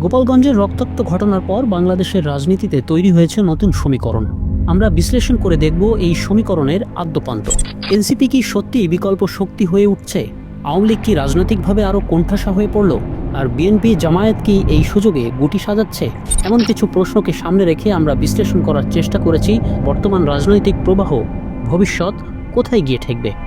গোপালগঞ্জের রক্তাক্ত ঘটনার পর বাংলাদেশের রাজনীতিতে তৈরি হয়েছে নতুন সমীকরণ। আমরা বিশ্লেষণ করে দেখব এই সমীকরণের আদ্যপান্ত। এনসিপি কি সত্যি বিকল্প শক্তি হয়ে উঠছে? আওয়ামী লীগ কি রাজনৈতিকভাবে আরও কোণঠাসা হয়ে পড়ল? আর বিএনপি, জামায়াত কি এই সুযোগে গুটি সাজাচ্ছে? এমন কিছু প্রশ্নকে সামনে রেখে আমরা বিশ্লেষণ করার চেষ্টা করেছি বর্তমান রাজনৈতিক প্রবাহ। ভবিষ্যৎ কোথায় গিয়ে ঠেকবে?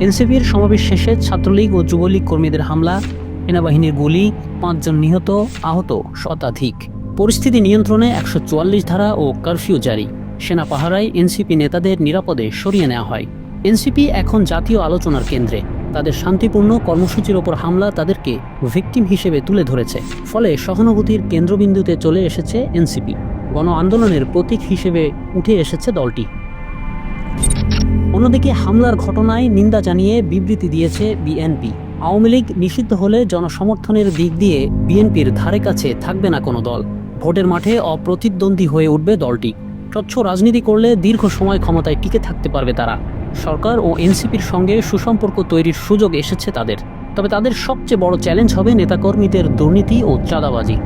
এনসিপির সমাবেশ শেষে ছাত্রলীগ ও যুবলীগ কর্মীদের হামলা, সেনাবাহিনীর গুলি, পাঁচজন নিহত, আহত শতাধিক। পরিস্থিতি নিয়ন্ত্রণে একশো চুয়াল্লিশ ধারা ও কারফিউ জারি। সেনা পাহারায় এনসিপি নেতাদের নিরাপদে সরিয়ে নেওয়া হয়। এনসিপি এখন জাতীয় আলোচনার কেন্দ্রে। তাদের শান্তিপূর্ণ কর্মসূচির ওপর হামলা তাদেরকে ভিকটিম হিসেবে তুলে ধরেছে। ফলে সহানুভূতির কেন্দ্রবিন্দুতে চলে এসেছে এনসিপি। গণ আন্দোলনের প্রতীক হিসেবে উঠে এসেছে দলটি। অন্যদিকে হামলার ঘটনায় নিন্দা জানিয়ে বিবৃতি দিয়েছে বিএনপি। আওয়ামী লীগ নিষিদ্ধ হলে জনসমর্থনের দিক দিয়ে বিএনপির ধারে কাছে থাকবে না কোনো দল। ভোটের মাঠে অপ্রতিদ্বন্দ্বী হয়ে উঠবে দলটি। স্বচ্ছ রাজনীতি করলে দীর্ঘ সময় ক্ষমতায় টিকে থাকতে পারবে তারা। সরকার ও এনসিপির সঙ্গে সুসম্পর্ক তৈরির সুযোগ এসেছে তাদের। তবে তাদের সবচেয়ে বড় চ্যালেঞ্জ হবে নেতাকর্মীদের দুর্নীতি ও চাঁদাবাজি।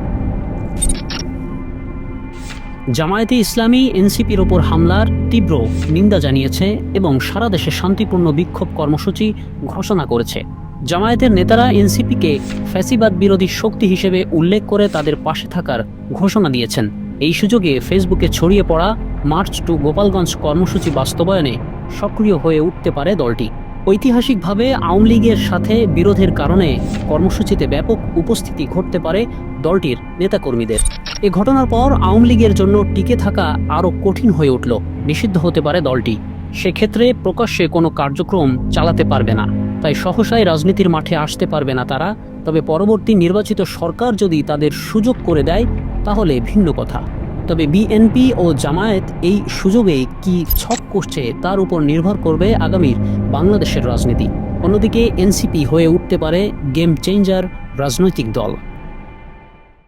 জামায়াতে ইসলামী এনসিপির ওপর হামলার তীব্র নিন্দা জানিয়েছে এবং সারা দেশে শান্তিপূর্ণ বিক্ষোভ কর্মসূচি ঘোষণা করেছে। জামায়াতের নেতারা এনসিপিকে ফ্যাসিবাদ বিরোধী শক্তি হিসেবে উল্লেখ করে তাদের পাশে থাকার ঘোষণা দিয়েছেন। এই সুযোগে ফেসবুকে ছড়িয়ে পড়া মার্চ টু গোপালগঞ্জ কর্মসূচি বাস্তবায়নে সক্রিয় হয়ে উঠতে পারে দলটি। ঐতিহাসিকভাবে আওয়ামী লীগের সাথে বিরোধের কারণে কর্মসূচিতে ব্যাপক উপস্থিতি ঘটতে পারে দলটির নেতাকর্মীদের। এ ঘটনার পর আওয়ামী লীগের জন্য টিকে থাকা আরও কঠিন হয়ে উঠল। নিষিদ্ধ হতে পারে দলটি। সেক্ষেত্রে প্রকাশ্যে কোনো কার্যক্রম চালাতে পারবে না। তাই সহসায় রাজনীতির মাঠে আসতে পারবে না তারা। তবে পরবর্তী নির্বাচিত সরকার যদি তাদের সুযোগ করে দেয়, তাহলে ভিন্ন কথা। তবে বিএনপি ও জামায়াত এই সুযোগে কি ছক করছে, তার উপর নির্ভর করবে আগামীর বাংলাদেশের রাজনীতি। অন্যদিকে এনসিপি হয়ে উঠতে পারে গেম চেঞ্জার রাজনৈতিক দল।